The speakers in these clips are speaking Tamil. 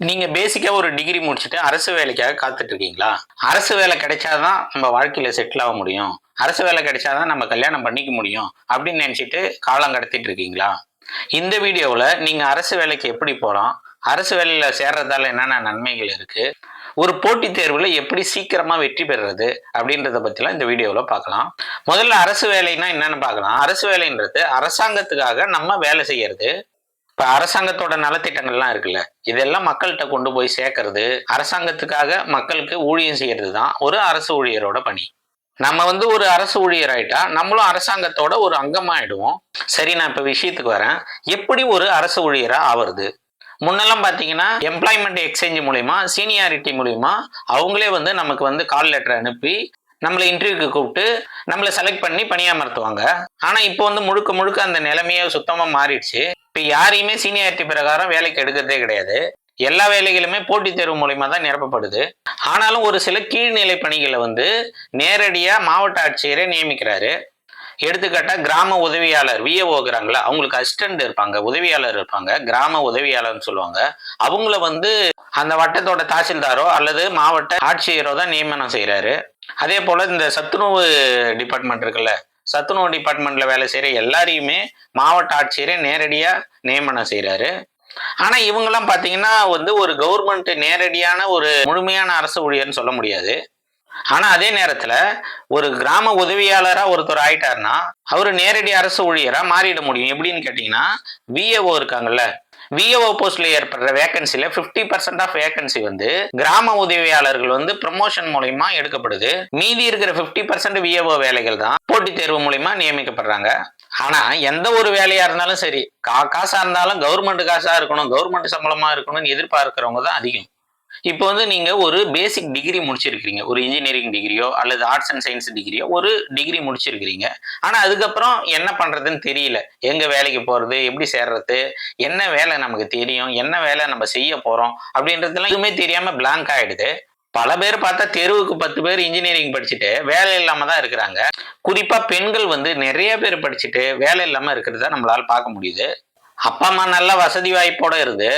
நீங்க பேசிக்கா ஒரு டிகிரி முடிச்சுட்டு அரசு வேலைக்காக காத்துட்டு இருக்கீங்களா அரசு வேலை கிடைச்சாதான் நம்ம வாழ்க்கையில செட்டில் ஆக முடியும். அரசு வேலை கிடைச்சாதான் நம்ம கல்யாணம் பண்ணிக்க முடியும் அப்படின்னு நினைச்சிட்டு காலம் கடத்திட்டு இருக்கீங்களா இந்த வீடியோவில் நீங்கள் அரசு வேலைக்கு எப்படி போகலாம் அரசு வேலையில் சேர்றதால என்னென்ன நன்மைகள் இருக்குது ஒரு போட்டித் தேர்வில் எப்படி சீக்கிரமாக வெற்றி பெறுறது அப்படின்றத பற்றிலாம் இந்த வீடியோவில் பார்க்கலாம். முதல்ல அரசு வேலைன்னா என்னென்னு பார்க்கலாம். அரசு வேலைன்றது அரசாங்கத்துக்காக நம்ம வேலை செய்கிறது இப்போ அரசாங்கத்தோட நலத்திட்டங்கள்லாம் இருக்குல்ல இதெல்லாம் மக்கள்கிட்ட கொண்டு போய் சேர்க்கறது அரசாங்கத்துக்காக மக்களுக்கு ஊழியம் செய்யறது தான் ஒரு அரசு ஊழியரோட பணி. நம்ம வந்து ஒரு அரசு ஊழியர் ஆயிட்டா நம்மளும் அரசாங்கத்தோட ஒரு அங்கமாயிடுவோம். சரி நான் இப்போ விஷயத்துக்கு வரேன். எப்படி ஒரு அரசு ஊழியராக ஆவறது? முன்னெல்லாம் பார்த்தீங்கன்னா எம்ப்ளாய்மெண்ட் எக்ஸ்சேஞ்ச் மூலிமா சீனியாரிட்டி மூலிமா அவங்களே வந்து நமக்கு வந்து கால் லெட்டர் அனுப்பி நம்மளை இன்டர்வியூக்கு கூப்பிட்டு நம்மளை செலக்ட் பண்ணி பணியமர்த்துவாங்க. ஆனால் இப்போ வந்து முழுக்க முழுக்க அந்த நிலைமையே சுத்தமாக மாறிடுச்சு. இப்போ யாரையுமே சீனியாரிட்டி பிரகாரம் வேலைக்கு எடுக்கிறதே கிடையாது. எல்லா வேலைகளுமே போட்டித் தேர்வு மூலியமா தான் நிரப்பப்படுது. ஆனாலும் ஒரு சில கீழ்நிலை பணிகளை வந்து நேரடியா மாவட்ட ஆட்சியரே நியமிக்கிறாரு. எடுத்துக்காட்டா கிராம உதவியாளர் விஏஓங்கிறாங்களா அவங்களுக்கு அசிஸ்டண்ட் இருப்பாங்க உதவியாளர் இருப்பாங்க கிராம உதவியாளர்னு சொல்லுவாங்க. அவங்கள வந்து அந்த வட்டத்தோட தாசில்தாரோ அல்லது மாவட்ட ஆட்சியரோ தான் நியமனம் செய்கிறாரு அதே போல இந்த சத்துணவு டிபார்ட்மெண்ட் இருக்குல்ல சத்துணவு டிபார்ட்மெண்ட்ல வேலை செய்யற எல்லாரையுமே மாவட்ட ஆட்சியரே நேரடியா நியமனம் செய்கிறாரு ஆனா இவங்கெல்லாம் பாத்தீங்கன்னா வந்து ஒரு கவர்மெண்ட் நேரடியான ஒரு முழுமையான அரசு ஊழியர்னு சொல்ல முடியாது. ஆனா அதே நேரத்துல ஒரு கிராம உதவியாளரா ஒருத்தர் ஆயிட்டாருன்னா அவரு நேரடி அரசு ஊழியரா மாறிட முடியும். எப்படின்னு கேட்டீங்கன்னா விஏஓ இருக்காங்கல்ல விஏஓ போஸ்ட்ல ஏற்படுற வேகன்சில 50% பர்சன்ட் ஆஃப் வேகன்சி வந்து கிராம உதவியாளர்கள் வந்து ப்ரமோஷன் மூலியமா எடுக்கப்படுது. மீதி இருக்கிற 50% பர்சன்ட் விஏஓ வேலைகள் தான் போட்டித் தேர்வு மூலியமா நியமிக்கப்படுறாங்க. ஆனா எந்த ஒரு வேலையா இருந்தாலும் சரி கா காசா இருந்தாலும் கவர்மெண்ட் காசா இருக்கணும் கவர்மெண்ட் சம்பளமா இருக்கணும்னு எதிர்பார்க்கிறவங்க தான் அதிகம். இப்போ வந்து நீங்க ஒரு பேசிக் டிகிரி முடிச்சிருக்கிறீங்க. ஒரு இன்ஜினியரிங் டிகிரியோ அல்லது ஆர்ட்ஸ் அண்ட் சயின்ஸ் டிகிரியோ ஒரு டிகிரி முடிச்சிருக்கிறீங்க. ஆனா அதுக்கப்புறம் என்ன பண்றதுன்னு தெரியல. எங்க வேலைக்கு போறது? எப்படி சேர்றது? என்ன வேலை நமக்கு தெரியும்? என்ன வேலை நம்ம செய்ய போறோம்? அப்படின்றதுலாம் எதுவுமே தெரியாம பிளாங்க் ஆயிடுது. பல பேர் பார்த்தா தெருவுக்கு பத்து பேர் இன்ஜினியரிங் படிச்சுட்டு வேலை இல்லாம தான் இருக்கிறாங்க. குறிப்பாக பெண்கள் வந்து நிறைய பேர் படிச்சுட்டு வேலை இல்லாமல் இருக்கிறத நம்மளால பார்க்க முடியுது. அப்பா அம்மா நல்ல வசதி வாய்ப்போட இருந்து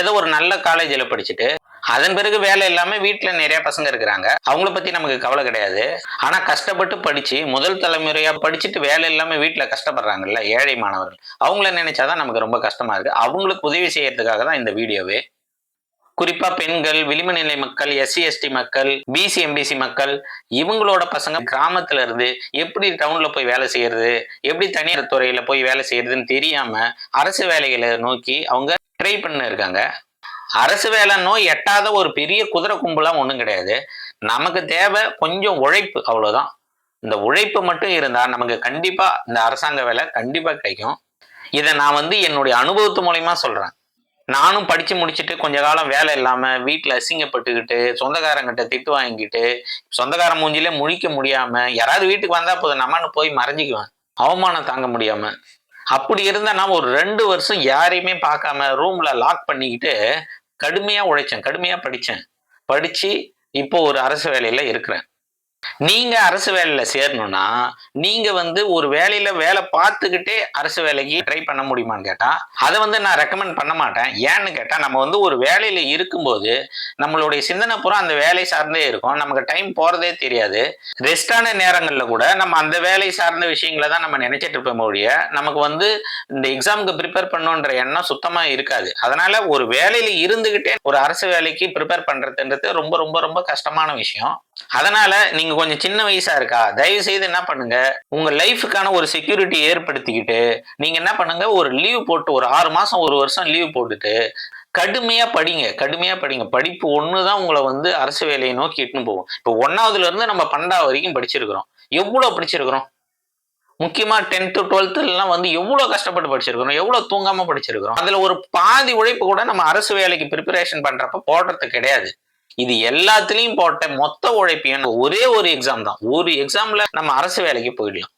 ஏதோ ஒரு நல்ல காலேஜில் படிச்சுட்டு அதன் பிறகு வேலை இல்லாம வீட்டில் நிறைய பசங்க இருக்கிறாங்க. அவங்கள பத்தி நமக்கு கவலை கிடையாது. ஆனா கஷ்டப்பட்டு படிச்சு முதல் தலைமுறையா படிச்சுட்டு வேலை இல்லாம வீட்டில் கஷ்டப்படுறாங்கல்ல ஏழை மாணவர்கள். அவங்கள நினைச்சாதான் நமக்கு ரொம்ப கஷ்டமா இருக்கு. அவங்களுக்கு உதவி செய்யறதுக்காக தான் இந்த வீடியோவே. குறிப்பா பெண்கள் விளிம்பு நிலை மக்கள் எஸ்சி எஸ்டி மக்கள் பிசி எம்பிசி மக்கள் இவங்களோட பசங்க கிராமத்துல இருந்து எப்படி டவுன்ல போய் வேலை செய்யறது எப்படி தனியார் துறையில போய் வேலை செய்யறதுன்னு தெரியாம அரசு வேலைகளை நோக்கி அவங்க ட்ரை பண்ண இருக்காங்க. அரசு வேலை நோய் எட்டாத ஒரு பெரிய குதிரை கும்பலாம் ஒன்றும் கிடையாது. நமக்கு தேவை கொஞ்சம் உழைப்பு அவ்வளோதான் இந்த உழைப்பு மட்டும் இருந்தால் நமக்கு கண்டிப்பாக இந்த அரசாங்க வேலை கண்டிப்பாக கிடைக்கும். இதை நான் வந்து என்னுடைய அனுபவத்து மூலயமா சொல்றேன். நானும் படிச்சு முடிச்சுட்டு கொஞ்ச காலம் வேலை இல்லாம வீட்டில் அசிங்கப்பட்டுக்கிட்டு சொந்தக்காரங்கிட்ட திட்டு வாங்கிக்கிட்டு சொந்தக்கார மூஞ்சிலே முழிக்க முடியாம யாராவது வீட்டுக்கு வந்தால் போதும் நம்மன்னு போய் மறைஞ்சிக்குவேன். அவமானம் தாங்க முடியாமல் அப்படி இருந்தா நான் ஒரு ரெண்டு வருஷம் யாரையுமே பார்க்காம ரூம்ல லாக் பண்ணிக்கிட்டு கடுமையாக உழைச்சேன் கடுமையாக படித்தேன் படித்து இப்போ ஒரு அரசு வேலையில் இருக்கிறேன். நீங்க அரசு வேலையில சேரணும்னா நீங்க வந்து ஒரு வேலையில வேலை பார்த்துக்கிட்டே அரசு வேலைக்கு ட்ரை பண்ண முடியுமான்னு கேட்டா அதை வந்து நான் ரெக்கமெண்ட் பண்ண மாட்டேன். ஏன்னு கேட்டா நம்ம வந்து ஒரு வேலையில இருக்கும்போது நம்மளுடைய சிந்தனை பூரா அந்த வேலை சார்ந்தே இருக்கும். நமக்கு டைம் போறதே தெரியாது. ரெஸ்டான நேரங்கள்ல கூட நம்ம அந்த வேலை சார்ந்த விஷயங்களை தான் நம்ம நினைச்சிட்டு இருப்போம் ஒழிய நமக்கு வந்து இந்த எக்ஸாமுக்கு ப்ரிப்பேர் பண்ணுன்ற எண்ணம் சுத்தமா இருக்காது. அதனால ஒரு வேலையில இருந்துகிட்டே ஒரு அரசு வேலைக்கு ப்ரிப்பேர் பண்றதுன்றது ரொம்ப ரொம்ப ரொம்ப கஷ்டமான விஷயம். அதனால நீங்க கொஞ்சம் சின்ன வயசா இருக்கா? தயவு செய்து என்ன பண்ணுங்க? உங்க லைஃபுக்கான ஒரு செக்யூரிட்டி ஏற்படுத்திக்கிட்டு நீங்க என்ன பண்ணுங்க? ஒரு லீவ் போட்டு ஒரு ஆறு மாசம் ஒரு வருஷம் லீவ் போட்டுட்டு கடுமையா படிங்க. கடுமையா படிங்க. படிப்பு தான் உங்களை வந்து அரசு வேலையை நோக்கி இட்டுன்னு போகும். இப்போ ஒன்னாவதுல இருந்து நம்ம பன்னெண்டாவது வரைக்கும் படிச்சிருக்கிறோம். எவ்வளவு படிச்சிருக்கிறோம்? முக்கியமா டென்த்து டுவெல்த்துலாம் வந்து எவ்வளவு கஷ்டப்பட்டு படிச்சிருக்கிறோம்? எவ்வளவு தூங்காம படிச்சிருக்கிறோம்? அதுல ஒரு பாதி உழைப்பு கூட நம்ம அரசு வேலைக்கு ப்ரிப்பரேஷன் பண்றப்ப போடுறது கிடையாது. இது எல்லாத்துலயும் போட்ட மொத்த உழைப்பையும் ஒரே ஒரு எக்ஸாம் தான். ஒரு எக்ஸாம்ல நம்ம அரசு வேலைக்கு போயிடலாம்.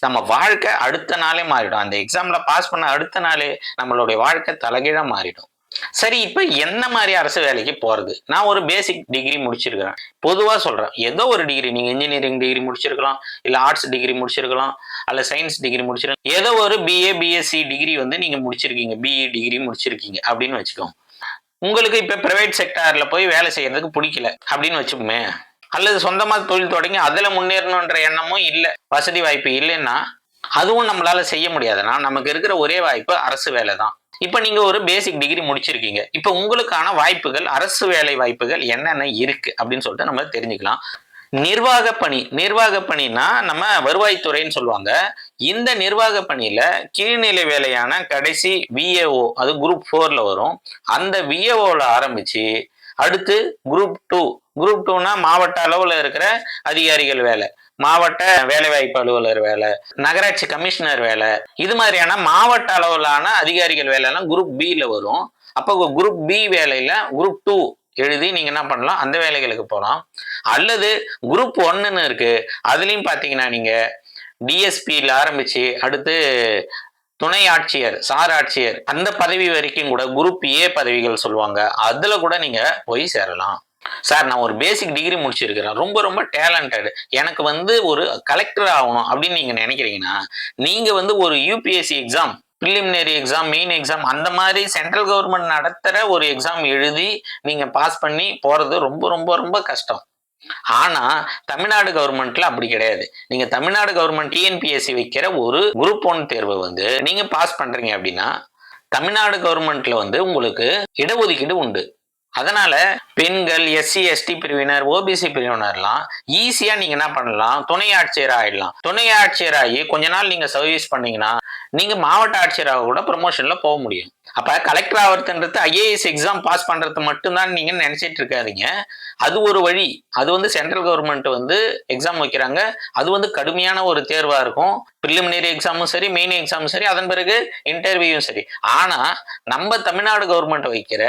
நம்ம வாழ்க்கை அடுத்த நாளே மாறிடும். அந்த எக்ஸாம்ல பாஸ் பண்ண அடுத்த நாளே நம்மளுடைய வாழ்க்கை தலைகீழா மாறிடும். சரி இப்ப என்ன மாதிரி அரசு வேலைக்கு போறது? நான் ஒரு பேசிக் டிகிரி முடிச்சிருக்கிறேன். பொதுவா சொல்றேன். ஏதோ ஒரு டிகிரி நீங்க இன்ஜினியரிங் டிகிரி முடிச்சிருக்கலாம். இல்ல ஆர்ட்ஸ் டிகிரி முடிச்சிருக்கலாம். அல்ல சயின்ஸ் டிகிரி முடிச்சிருக்கலாம். ஏதோ ஒரு பிஏ பிஎஸ்சி டிகிரி வந்து நீங்க முடிச்சிருக்கீங்க. பிஇ டிகிரி முடிச்சிருக்கீங்க. அப்படின்னு வச்சுக்கோங்க. உங்களுக்கு இப்ப பிரைவேட் செக்டார்ல போய் வேலை செய்யறதுக்கு பிடிக்கல அப்படின்னு வச்சுக்கோமே. அல்லது சொந்தமா தொழில் தொடங்கி அதுல முன்னேறணுன்ற எண்ணமும் இல்லை வசதி வாய்ப்பு இல்லைன்னா அதுவும் நம்மளால செய்ய முடியாதுன்னா நமக்கு இருக்கிற ஒரே வாய்ப்பு அரசு வேலை தான். இப்போ நீங்க ஒரு பேசிக் டிகிரி முடிச்சிருக்கீங்க. இப்போ உங்களுக்கான வாய்ப்புகள் அரசு வேலை வாய்ப்புகள் என்னென்ன இருக்கு அப்படின்னு சொல்லிட்டு நம்ம தெரிஞ்சுக்கலாம். நிர்வாக பணி நிர்வாக பணினா நம்ம வருவாய்த்துறைன்னு சொல்லுவாங்க. இந்த நிர்வாக பணியில கீழ்நிலை வேலையான கடைசி விஏஓ அது குரூப் ஃபோர்ல வரும். அந்த விஏஓல ஆரம்பிச்சு அடுத்து குரூப் டூ குரூப் டூனா மாவட்ட அளவில் இருக்கிற அதிகாரிகள் வேலை மாவட்ட வேலைவாய்ப்பு அலுவலர் வேலை நகராட்சி கமிஷனர் வேலை. இது மாதிரியான மாவட்ட அளவிலான அதிகாரிகள் வேலைலாம் குரூப் பியில் வரும். அப்போ குரூப் பி வேலையில குரூப் டூ எழுதி நீங்க என்ன பண்ணலாம்? அந்த வேலைகளுக்கு போகலாம் அல்லது குரூப் ஒன்னுன்னு இருக்கு. அதுலயும் பாத்தீங்கன்னா நீங்க டிஎஸ்பியில் ஆரம்பிச்சு அடுத்து துணை ஆட்சியர் சார் ஆட்சியர் அந்த பதவி வரைக்கும் கூட குரூப் ஏ பதவிகள் சொல்லுவாங்க. அதுல கூட நீங்க போய் சேரலாம். சார் நான் ஒரு பேசிக் டிகிரி முடிச்சிருக்கிறேன். ரொம்ப ரொம்ப டேலண்டட் எனக்கு வந்து ஒரு கலெக்டர் ஆகணும் அப்படின்னு நீங்க நினைக்கிறீங்கன்னா நீங்க வந்து ஒரு UPSC exam preliminary exam main exam அந்த மாதிரி சென்ட்ரல் கவர்மெண்ட் நடத்துகிற ஒரு எக்ஸாம் எழுதி நீங்கள் பாஸ் பண்ணி போகிறது ரொம்ப ரொம்ப ரொம்ப கஷ்டம். ஆனால் தமிழ்நாடு கவர்மெண்ட்ல அப்படி கிடையாது. நீங்கள் தமிழ்நாடு கவர்மெண்ட் டிஎன்பிஎஸ்சி வைக்கிற ஒரு குரூப் ஒன் தேர்வை வந்து நீங்கள் பாஸ் பண்ணுறீங்க அப்படின்னா தமிழ்நாடு கவர்மெண்ட்ல வந்து உங்களுக்கு இடஒதுக்கீடு உண்டு. அதனால பெண்கள் எஸ்சி எஸ்டி பிரிவினர் ஓபிசி பிரிவினர்லாம் ஈஸியா நீங்க என்ன பண்ணலாம் துணை ஆட்சியர் ஆயிடலாம். துணை ஆட்சியர் ஆகி கொஞ்ச நாள் நீங்க சர்வீஸ் பண்ணீங்கன்னா நீங்க மாவட்ட ஆட்சியராக கூட ப்ரொமோஷன்ல போக முடியும். அப்ப கலெக்டர் ஆகிறதுன்றது ஐஏஎஸ் எக்ஸாம் பாஸ் பண்றது மட்டும்தான் நீங்க நினைச்சிட்டு இருக்காதீங்க. அது ஒரு வழி. அது வந்து சென்ட்ரல் கவர்மெண்ட் வந்து எக்ஸாம் வைக்கிறாங்க. அது வந்து கடுமையான ஒரு தேர்வா இருக்கும். ப்ரிலிமினரி எக்ஸாமும் சரி மெயின் எக்ஸாமும் சரி அதன் பிறகு இன்டர்வியூவும் சரி. ஆனா நம்ம தமிழ்நாடு கவர்மெண்ட் வைக்கிற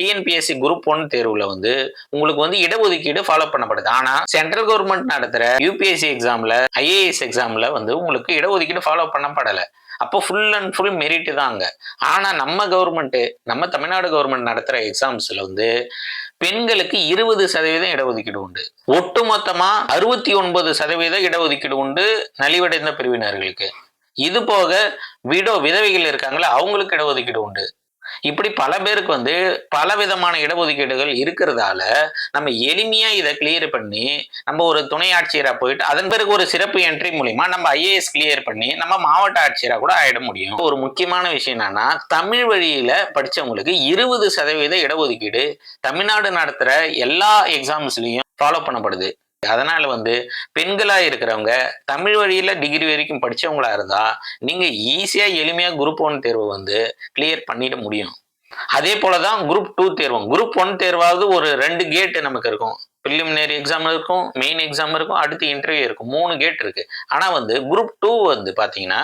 டிஎன்பிஎஸ்சி குரூப் ஒன் தேர்வுல வந்து உங்களுக்கு வந்து இடஒதுக்கீடு ஃபாலோ பண்ணப்படுது. ஆனா சென்ட்ரல் கவர்மெண்ட் நடத்துற யூபிஎஸ்சி எக்ஸாம்ல ஐஏஎஸ் எக்ஸாம்ல வந்து உங்களுக்கு இடஒதுக்கீடு ஃபாலோ பண்ணப்படலை. அப்போ ஃபுல் அண்ட் ஃபுல் மெரிட்டு தான் அங்கே ஆனால் நம்ம கவர்மெண்ட்டு நம்ம தமிழ்நாடு கவர்மெண்ட் நடத்துகிற எக்ஸாம்ஸில் வந்து பெண்களுக்கு இருபது சதவீதம் இடஒதுக்கீடு உண்டு. ஒட்டுமொத்தமா அறுபத்தி ஒன்பது சதவீதம் இடஒதுக்கீடு உண்டு நலிவடைந்த பிரிவினர்களுக்கு. இது போக விடோ விதவைகள் இருக்காங்களா அவங்களுக்கு இடஒதுக்கீடு உண்டு. இப்படி பல பேருக்கு வந்து பல விதமான இடஒதுக்கீடுகள் இருக்கிறதால நம்ம எளிமையா இதை கிளியர் பண்ணி நம்ம ஒரு துணை ஆட்சியரா போயிட்டு அதன் பிறகு ஒரு சிறப்பு என்ட்ரி மூலிமா நம்ம ஐஏஎஸ் கிளியர் பண்ணி நம்ம மாவட்ட ஆட்சியராக கூட ஆயிட முடியும். ஒரு முக்கியமான விஷயம் என்னன்னா தமிழ் வழியில படிச்சவங்களுக்கு இருபது சதவீத இடஒதுக்கீடு தமிழ்நாடு நடத்துற எல்லா எக்ஸாம்ஸ்லயும் ஃபாலோ பண்ணப்படுது. அதனால வந்து பெண்களா இருக்கிறவங்க தமிழ் வழியில டிகிரி வரைக்கும் படிச்சவங்களா இருந்தா நீங்க ஈஸியா எளிமையா குரூப் ஒன் தேர்வை வந்து கிளியர் பண்ணிட முடியும். அதே போலதான் குரூப் டூ தேர்வும். குரூப் ஒன் தேர்வாவது ஒரு ரெண்டு கேட் நமக்கு இருக்கும். ப்ரிலிமினரி எக்ஸாம் இருக்கும் மெயின் எக்ஸாம் இருக்கும் அடுத்து இன்டர்வியூ இருக்கும். மூணு கேட் இருக்கு. ஆனா வந்து குரூப் டூ வந்து பாத்தீங்கன்னா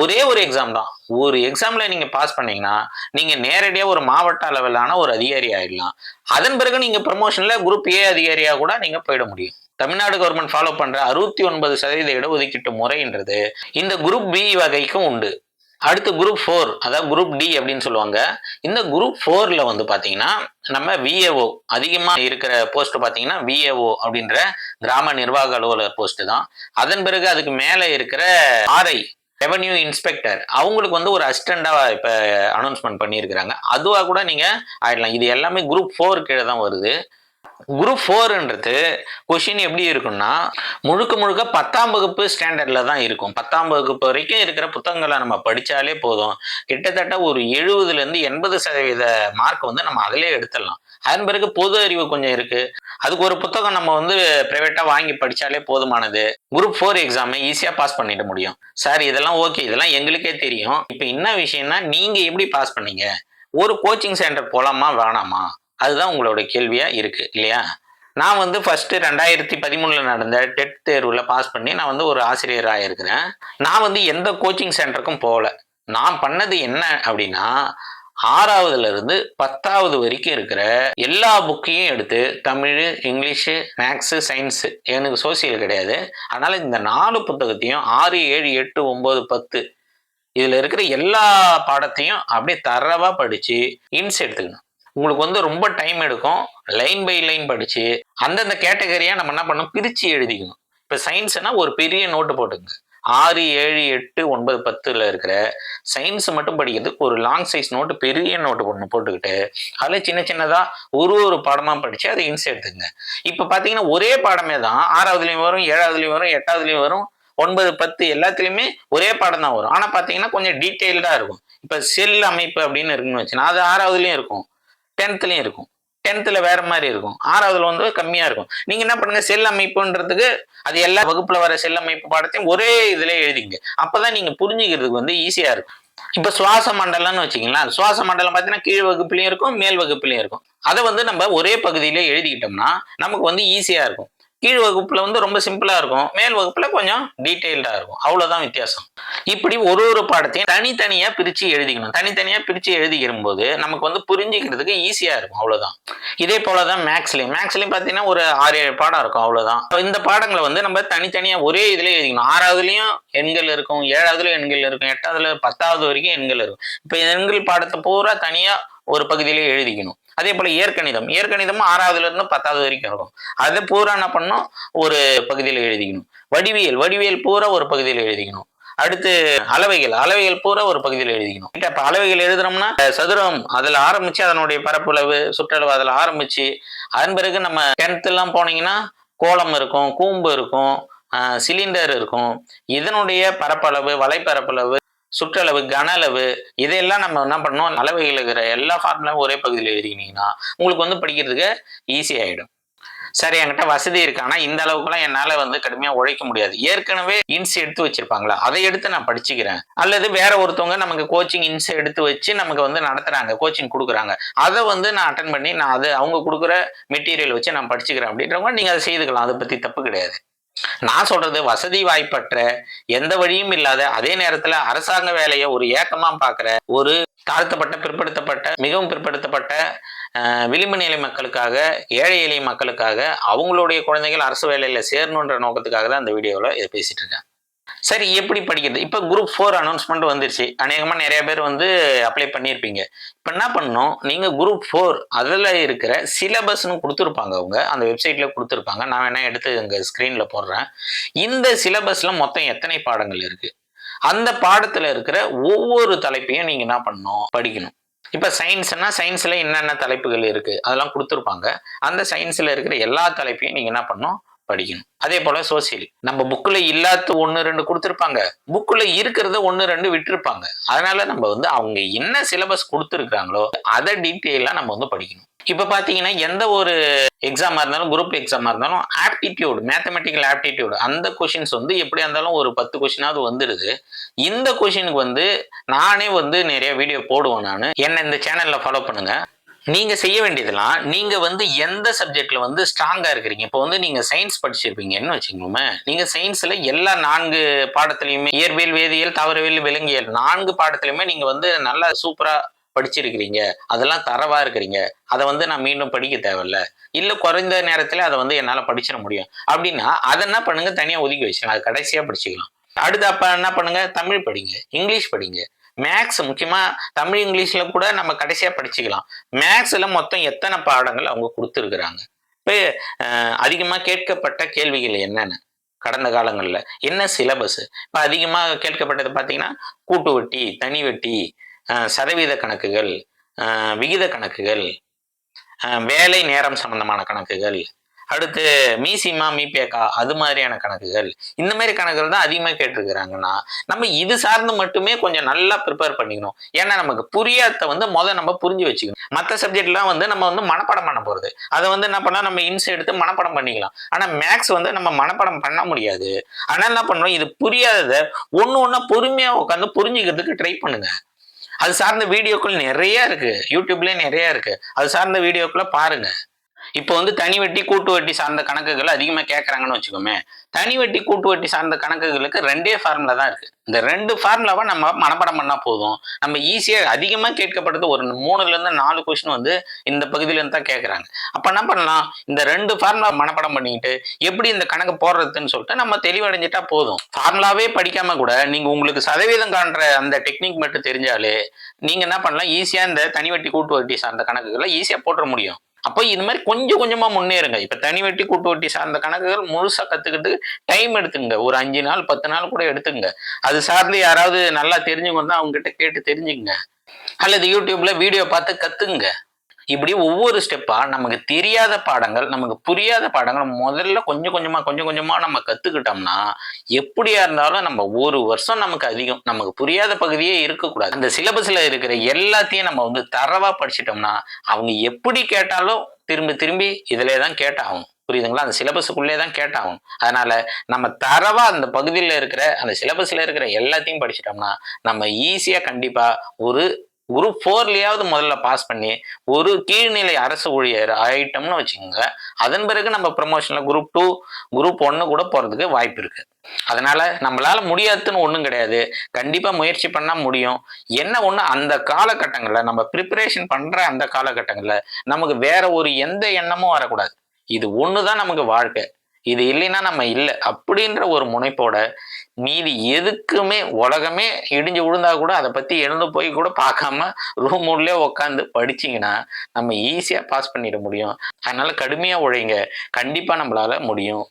ஒரே ஒரு எக்ஸாம் தான். ஒரு எக்ஸாம்ல நீங்க பாஸ் பண்ணீங்கன்னா நீங்க நேரடியா ஒரு மாவட்ட அளவிலான ஒரு அதிகாரி ஆயிடலாம். அதன் பிறகு நீங்க ப்ரமோஷன்ல குரூப் ஏ அதிகாரியா கூட நீங்க போயிட முடியும். தமிழ்நாடு கவர்மெண்ட் ஃபாலோ பண்ற அறுபத்தி ஒன்பது சதவீத இடஒதுக்கீட்டு முறைன்றது இந்த குரூப் பி வகைக்கும் உண்டு. அடுத்து குரூப் ஃபோர் அதாவது குரூப் டி அப்படின்னு சொல்லுவாங்க. இந்த குரூப் ஃபோர்ல வந்து பாத்தீங்கன்னா நம்ம விஏஓ அதிகமா இருக்கிற போஸ்ட் பாத்தீங்கன்னா விஏஓ அப்படின்ற கிராம நிர்வாக அலுவலர் போஸ்ட் தான். அதன் பிறகு அதுக்கு மேல இருக்கிற ஆர்ஐ ரெவன்யூ இன்ஸ்பெக்டர் அவங்களுக்கு வந்து ஒரு அசிஸ்டண்டாக இப்போ அனௌன்ஸ்மெண்ட் பண்ணியிருக்கிறாங்க. அதுவாக கூட நீங்கள் ஆயிடலாம். இது எல்லாமே குரூப் ஃபோர் கீழே தான் வருது. குரூப் ஃபோர்ன்றது கொஷின் எப்படி இருக்கும்னா முழுக்க முழுக்க பத்தாம் வகுப்பு ஸ்டாண்டர்டில் தான் இருக்கும். பத்தாம் வகுப்பு வரைக்கும் இருக்கிற புத்தகங்களை நம்ம படித்தாலே போதும். கிட்டத்தட்ட ஒரு எழுபதுலேருந்து எண்பது சதவீத மார்க் வந்து நம்ம அதிலே எடுத்துடலாம். அதன் பிறகு பொது அறிவு கொஞ்சம் இருக்கு. அதுக்கு ஒரு புத்தகம் நம்ம வந்து ப்ரைவேட்டாக வாங்கி படிச்சாலே போதுமானது. குரூப் ஃபோர் எக்ஸாமை ஈஸியாக பாஸ் பண்ணிட முடியும். சார் இதெல்லாம் ஓகே இதெல்லாம் எங்களுக்கே தெரியும். இப்போ என்ன விஷயம்னா நீங்கள் எப்படி பாஸ் பண்ணீங்க? ஒரு கோச்சிங் சென்டர் போகலாமா வேணாமா? அதுதான் உங்களோட கேள்வியாக இருக்குது இல்லையா? நான் வந்து ஃபஸ்ட்டு ரெண்டாயிரத்தி பதிமூணில் நடந்த டெட் தேர்வில் பாஸ் பண்ணி நான் வந்து ஒரு ஆசிரியராக இருக்கிறேன். நான் வந்து எந்த கோச்சிங் சென்டருக்கும் போகல. நான் பண்ணது என்ன அப்படின்னா ஆறாவதுலேருந்து பத்தாவது வரைக்கும் இருக்கிற எல்லா புக்கையும் எடுத்து தமிழ் இங்கிலீஷு மேக்ஸு சயின்ஸு எனக்கு சோசியல் கிடையாது. அதனால் இந்த நாலு புத்தகத்தையும் ஆறு ஏழு எட்டு ஒம்பது பத்து இதில் இருக்கிற எல்லா பாடத்தையும் அப்படியே தரவாக படித்து இன்ஸ் எடுத்துக்கணும். உங்களுக்கு வந்து ரொம்ப டைம் எடுக்கும். லைன் பை லைன் படித்து அந்தந்த கேட்டகரியாக நம்ம என்ன பண்ணணும்? பிரித்து எழுதிக்கணும். இப்போ சயின்ஸ்னா ஒரு பெரிய நோட்டு போட்டுங்க ஆறு ஏழு எட்டு ஒன்பது பத்தில் இருக்கிற சயின்ஸ் மட்டும் படிக்கிறதுக்கு ஒரு லாங் சைஸ் நோட்டு பெரிய நோட்டு ஒன்று போட்டுக்கிட்டு அதில் சின்ன சின்னதாக ஒரு ஒரு பாடமாக படித்து அதை இன்ஸ் எடுத்துக்கங்க. இப்போ பார்த்தீங்கன்னா ஒரே பாடமே தான். ஆறாவதுலேயும் வரும் ஏழாவதுலேயும் வரும் எட்டாவதுலேயும் வரும் ஒன்பது பத்து எல்லாத்துலேயுமே ஒரே பாடம் தான் வரும். ஆனால் பார்த்தீங்கன்னா கொஞ்சம் டீட்டெயில்டாக இருக்கும். இப்போ செல் அமைப்பு அப்படின்னு இருக்குன்னு வச்சுன்னா அது ஆறாவதுலேயும் இருக்கும். டென்த்லேயும் இருக்கும். டென்த்தில் வேற மாதிரி இருக்கும். ஆறாவதுல வந்து கம்மியாக இருக்கும். நீங்கள் என்ன பண்ணுங்க? செல் அமைப்புன்றதுக்கு அது எல்லா வகுப்பில் வர செல் அமைப்பு பாடத்தையும் ஒரே இதில் எழுதிங்க அப்பதான் நீங்கள் புரிஞ்சுக்கிறதுக்கு வந்து ஈஸியாக இருக்கும். இப்போ சுவாச மண்டலம்னு வச்சுக்கலாம் சுவாச மண்டலம் பார்த்தீங்கன்னா கீழ் வகுப்புலையும் இருக்கும் மேல் வகுப்புலையும் இருக்கும். அதை வந்து நம்ம ஒரே பகுதியிலே எழுதிக்கிட்டோம்னா நமக்கு வந்து ஈஸியாக இருக்கும். கீழ் வகுப்புல வந்து ரொம்ப சிம்பிளா இருக்கும். மேல் வகுப்புல கொஞ்சம் டீட்டெயில்டா இருக்கும். அவ்வளவுதான் வித்தியாசம். இப்படி ஒரு ஒரு பாடத்தையும் தனித்தனியா பிரிச்சு எழுதிக்கணும். தனித்தனியா பிரிச்சு எழுதிக்கிற போது நமக்கு வந்து புரிஞ்சுக்கிறதுக்கு ஈஸியா இருக்கும். அவ்வளவுதான். இதே போலதான் மேக்ஸ்லயும் மேக்ஸ்லயும் பாத்தீங்கன்னா ஒரு ஆறு ஏழு பாடம் இருக்கும். அவ்வளவுதான். இந்த பாடங்களை வந்து நம்ம தனித்தனியா ஒரே இதுல எழுதிக்கணும். ஆறாவதுலயும் எண்கள் இருக்கும். ஏழாவதுலயும் எண்கள் இருக்கும். எட்டாவதுல பத்தாவது வரைக்கும் எண்கள் இருக்கும். இப்ப எண்கள் பாடத்தை பூரா தனியா ஒரு பகுதியிலே எழுதிக்கணும். அதே போல் இயற்கணிதம். இயற்கணிதமும் ஆறாவதுலேருந்து பத்தாவது வரைக்கும் இருக்கும். அதை பூரா என்ன பண்ணணும்? ஒரு பகுதியில் எழுதிக்கணும். வடிவியல். வடிவியல் பூரா ஒரு பகுதியில் எழுதிக்கணும். அடுத்து அளவைகள். அளவைகள் பூரா ஒரு பகுதியில் எழுதிக்கணும். இப்போ அளவைகள் எழுதுறோம்னா சதுரம் அதில் ஆரம்பித்து அதனுடைய பரப்பளவு சுற்றளவு அதில் ஆரம்பித்து அதன் பிறகு நம்ம டென்த்துலாம் போனீங்கன்னா கோலம் இருக்கும் கூம்பு இருக்கும் சிலிண்டர் இருக்கும். இதனுடைய பரப்பளவு வலைப்பரப்பளவு சுற்றளவு கன அளவு இதையெல்லாம் நம்ம என்ன பண்ணோம் அளவைகள் இருக்கிற எல்லா ஃபார்முலாவும் ஒரே பகுதியில் எழுதிக்கினீங்கன்னா உங்களுக்கு வந்து படிக்கிறதுக்கு ஈஸி ஆயிடும். சரி என்கிட்ட வசதி இருக்கு. இந்த அளவுக்குலாம் என்னால வந்து கடுமையா உழைக்க முடியாது. ஏற்கனவே இன்ஸ் எடுத்து வச்சிருப்பாங்களா? அதை எடுத்து நான் படிச்சுக்கிறேன். அல்லது வேற ஒருத்தவங்க நமக்கு கோச்சிங் இன்ஸ் எடுத்து வச்சு நமக்கு வந்து நடத்துறாங்க கோச்சிங் கொடுக்குறாங்க. அதை வந்து நான் அட்டன் பண்ணி நான் அது அவங்க கொடுக்குற மெட்டீரியல் வச்சு நான் படிச்சுக்கிறேன் அப்படின்றவங்க நீங்க அதை செய்துக்கலாம். அதை பத்தி தப்பு கிடையாது. நான் சொல்றது வசதி வாய்ப்பற்ற எந்த வழியும் இல்லாத அதே நேரத்துல அரசாங்க வேலையை ஒரு ஏக்கமா பாக்குற ஒரு தாழ்த்தப்பட்ட பிற்படுத்தப்பட்ட மிகவும் பிற்படுத்தப்பட்ட விளிம்பு நிலை மக்களுக்காக ஏழை எளிய மக்களுக்காக அவங்களுடைய குழந்தைகள் அரசு வேலையில சேரணுன்ற நோக்கத்துக்காக தான் இந்த வீடியோவில் இதை பேசிட்டு இருக்கேன். சரி எப்படி படிக்கிறது? இப்போ குரூப் ஃபோர் அனௌன்ஸ்மெண்ட் வந்துருச்சு. அநேகமாக நிறைய பேர் வந்து அப்ளை பண்ணியிருப்பீங்க. இப்போ என்ன பண்ணணும்? நீங்கள் குரூப் ஃபோர் அதில் இருக்கிற சிலபஸ்னு கொடுத்துருப்பாங்க அவங்க. அந்த வெப்சைட்டில் கொடுத்துருப்பாங்க. நான் வேணால் எடுத்து இங்கே ஸ்க்ரீனில் போடுறேன். இந்த சிலபஸில் மொத்தம் எத்தனை பாடங்கள் இருக்குது அந்த பாடத்தில் இருக்கிற ஒவ்வொரு தலைப்பையும் நீங்கள் என்ன பண்ணணும்? படிக்கணும். இப்போ சயின்ஸ்னால் சயின்ஸில் என்னென்ன தலைப்புகள் இருக்குது அதெல்லாம் கொடுத்துருப்பாங்க. அந்த சயின்ஸில் இருக்கிற எல்லா தலைப்பையும் நீங்கள் என்ன பண்ணணும்? படிக்கணும். அதே போல சோசியல். நம்ம புக்கில் இல்லாத ஒன்று ரெண்டு கொடுத்துருப்பாங்க. புக்கில் இருக்கிறத ஒன்று ரெண்டு விட்டுருப்பாங்க. அதனால நம்ம வந்து அவங்க என்ன சிலபஸ் கொடுத்துருக்காங்களோ அதை டீட்டெயிலாக நம்ம வந்து படிக்கணும். இப்போ பார்த்தீங்கன்னா எந்த ஒரு எக்ஸாமாக இருந்தாலும் குரூப் எக்ஸாமாக இருந்தாலும் ஆப்டிடியூட் மேத்தமெட்டிக்கல் ஆப்டிடியூட் அந்த கொஷின்ஸ் வந்து எப்படியா இருந்தாலும் ஒரு பத்து கொஷினாவது வந்துடுது இந்த கொஷினுக்கு வந்து நானே வந்து நிறைய வீடியோ போடுவேன் நான். என்ன இந்த சேனலில் ஃபாலோ பண்ணுங்கள் நீங்க செய்ய வேண்டியதெல்லாம் நீங்க வந்து எந்த சப்ஜெக்ட்ல வந்து ஸ்ட்ராங்கா இருக்கிறீங்க? இப்போ வந்து நீங்க சயின்ஸ் படிச்சிருப்பீங்கன்னு வச்சுக்கோமே நீங்க சயின்ஸ்ல எல்லா நான்கு பாடத்துலயுமே இயற்பியல் வேதியியல் தவறவியல் விலங்கியல் நான்கு பாடத்திலையுமே நீங்க வந்து நல்லா சூப்பரா படிச்சிருக்கிறீங்க. அதெல்லாம் தரவா இருக்கிறீங்க. அதை வந்து நான் மீண்டும் படிக்க தேவையில்ல. இல்லை குறைந்த நேரத்தில் அதை வந்து என்னால் படிச்சிட முடியும். அப்படின்னா அதை என்ன பண்ணுங்க? தனியாக ஒதுக்கி வச்சுக்கலாம். அது கடைசியாக படிச்சுக்கலாம். அடுத்து அப்போ என்ன பண்ணுங்க? தமிழ் படிங்க. இங்கிலீஷ் படிங்க. மேக்ஸ் முக்கியமாக தமிழ் இங்கிலீஷில் கூட நம்ம கடைசியாக படிச்சுக்கலாம். மேக்ஸில் மொத்தம் எத்தனை பாடங்கள் அவங்க கொடுத்துருக்குறாங்க? இப்போ அதிகமாக கேட்கப்பட்ட கேள்விகள் என்னென்ன? கடந்த காலங்களில் என்ன சிலபஸ் இப்போ அதிகமாக கேட்கப்பட்டது பார்த்தீங்கன்னா கூட்டு வட்டி தனி வட்டி சதவீத கணக்குகள் விகித கணக்குகள் வேலை நேரம் சம்பந்தமான கணக்குகள் அடுத்து மீசிமா மீபேக்கா அது மாதிரியான கணக்குகள். இந்த மாதிரி கணக்குகள் தான் அதிகமாக கேட்டிருக்கிறாங்கன்னா நம்ம இது சார்ந்து மட்டுமே கொஞ்சம் நல்லா ப்ரிப்பேர் பண்ணிக்கணும். ஏன்னா நமக்கு புரியாத வந்து முதல் நம்ம புரிஞ்சு வச்சுக்கணும். மற்ற சப்ஜெக்ட்லாம் வந்து நம்ம வந்து மனப்பாடம் பண்ண போகிறது அதை வந்து என்ன பண்ணலாம் நம்ம இன்ஸ் எடுத்து மனப்பாடம் பண்ணிக்கலாம். ஆனால் மேக்ஸ் வந்து நம்ம மனப்பாடம் பண்ண முடியாது. ஆனால் என்ன பண்ணுறோம் இது புரியாததை ஒன்று ஒன்றா பொறுமையாக உட்காந்து புரிஞ்சுக்கிறதுக்கு ட்ரை பண்ணுங்க. அது சார்ந்த வீடியோக்கள் நிறைய இருக்கு. யூடியூப்லேயே நிறைய இருக்கு. அது சார்ந்த வீடியோக்களை பாருங்க. இப்போ வந்து தனி வட்டி கூட்டு வட்டி சார்ந்த கணக்குகள் அதிகமாக கேட்குறாங்கன்னு வச்சுக்கோமே தனி வட்டி கூட்டு வட்டி சார்ந்த கணக்குகளுக்கு ரெண்டே ஃபார்முலா தான் இருக்குது இந்த ரெண்டு ஃபார்முலாவை நம்ம மனப்படம் பண்ணால் போதும். நம்ம ஈஸியாக அதிகமாக கேட்கப்பட்டது ஒரு மூணுலேருந்து நாலு கொஸ்டின் வந்து இந்த பகுதியிலேருந்து தான் கேட்குறாங்க அப்போ என்ன பண்ணலாம்? இந்த ரெண்டு ஃபார்முலா மனப்படம் பண்ணிக்கிட்டு எப்படி இந்த கணக்கு போடுறதுன்னு சொல்லிட்டு நம்ம தெளிவடைஞ்சிட்டா போதும். ஃபார்முலாவே படிக்காமல் கூட நீங்கள் உங்களுக்கு சதவீதம் காண்ற அந்த டெக்னிக் மட்டும் தெரிஞ்சாலே நீங்கள் என்ன பண்ணலாம்? ஈஸியாக இந்த தனி வட்டி கூட்டு வட்டி சார்ந்த கணக்குகளை ஈஸியாக போட்டுற முடியும். அப்போ இது மாதிரி கொஞ்சம் கொஞ்சமாக முன்னேறுங்க. இப்போ தனி வட்டி கூட்டு வட்டி சார்ந்த கணக்குகள் முழுசாக கற்றுக்கிட்டு டைம் எடுத்துங்க ஒரு அஞ்சு நாள் பத்து நாள் கூட எடுத்துங்க அது சார்ந்து யாராவது நல்லா தெரிஞ்சவங்க தான் அவங்ககிட்ட கேட்டு தெரிஞ்சுங்க அல்லது யூடியூப்ல வீடியோ பார்த்து கற்றுங்க இப்படி ஒவ்வொரு ஸ்டெப்பாக நமக்கு தெரியாத பாடங்கள் நமக்கு புரியாத பாடங்கள் முதல்ல கொஞ்சம் கொஞ்சமாக கொஞ்சம் கொஞ்சமாக நம்ம கற்றுக்கிட்டோம்னா எப்படியா இருந்தாலும் நம்ம ஒரு வருஷம் நமக்கு அதிகம். நமக்கு புரியாத பகுதியே இருக்கக்கூடாது. அந்த சிலபஸில் இருக்கிற எல்லாத்தையும் நம்ம வந்து தரவாக படிச்சிட்டோம்னா அவங்க எப்படி கேட்டாலும் திரும்பி திரும்பி இதிலே தான் கேட்டாகும் புரியுதுங்களா? அந்த சிலபஸுக்குள்ளே தான் கேட்டாகும் அதனால நம்ம தரவா அந்த பகுதியில் இருக்கிற அந்த சிலபஸில் இருக்கிற எல்லாத்தையும் படிச்சிட்டோம்னா நம்ம ஈஸியாக கண்டிப்பாக ஒரு குரூப் ஃபோர்லேயாவது முதல்ல பாஸ் பண்ணி ஒரு கீழ்நிலை அரசு ஊழியர் ஆயிட்டோம்னு வச்சுக்கோங்க அதன் பிறகு நம்ம ப்ரமோஷனில் குரூப் டூ குரூப் ஒன்று கூட போகிறதுக்கு வாய்ப்பு இருக்குது அதனால் நம்மளால் முடியாதுன்னு ஒன்றும் கிடையாது. கண்டிப்பாக முயற்சி பண்ணால் முடியும். என்ன ஒன்று அந்த காலகட்டங்களில் நம்ம ப்ரிப்பரேஷன் பண்ணுற அந்த காலகட்டங்களில் நமக்கு வேற ஒரு எந்த எண்ணமும் வரக்கூடாது. இது ஒன்று தான் நமக்கு வாழ்க்கை. இது இல்லைன்னா நம்ம இல்லை. அப்படின்ற ஒரு முனைப்போட மீதி எதுக்குமே உலகமே இடிஞ்சு விழுந்தா கூட அதை பற்றி எழுந்து போய் கூட பார்க்காம ரூம் உள்ளே உட்காந்து படிச்சிங்கன்னா நம்ம ஈஸியாக பாஸ் பண்ணிட முடியும். அதனால் கடுமையாக உழைங்க. கண்டிப்பாக நம்மளால் முடியும்.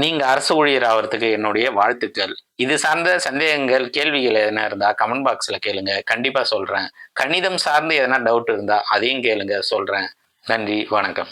நீங்கள் அரசு ஊழியர் ஆகிறதுக்கு என்னுடைய வாழ்த்துக்கள். இது சார்ந்த சந்தேகங்கள் கேள்விகள் எதனா இருந்தால் கமெண்ட் பாக்ஸில் கேளுங்க. கண்டிப்பாக சொல்கிறேன் கணிதம் சார்ந்து எதனா டவுட் இருந்தால் அதையும் கேளுங்க. சொல்கிறேன் நன்றி. வணக்கம்.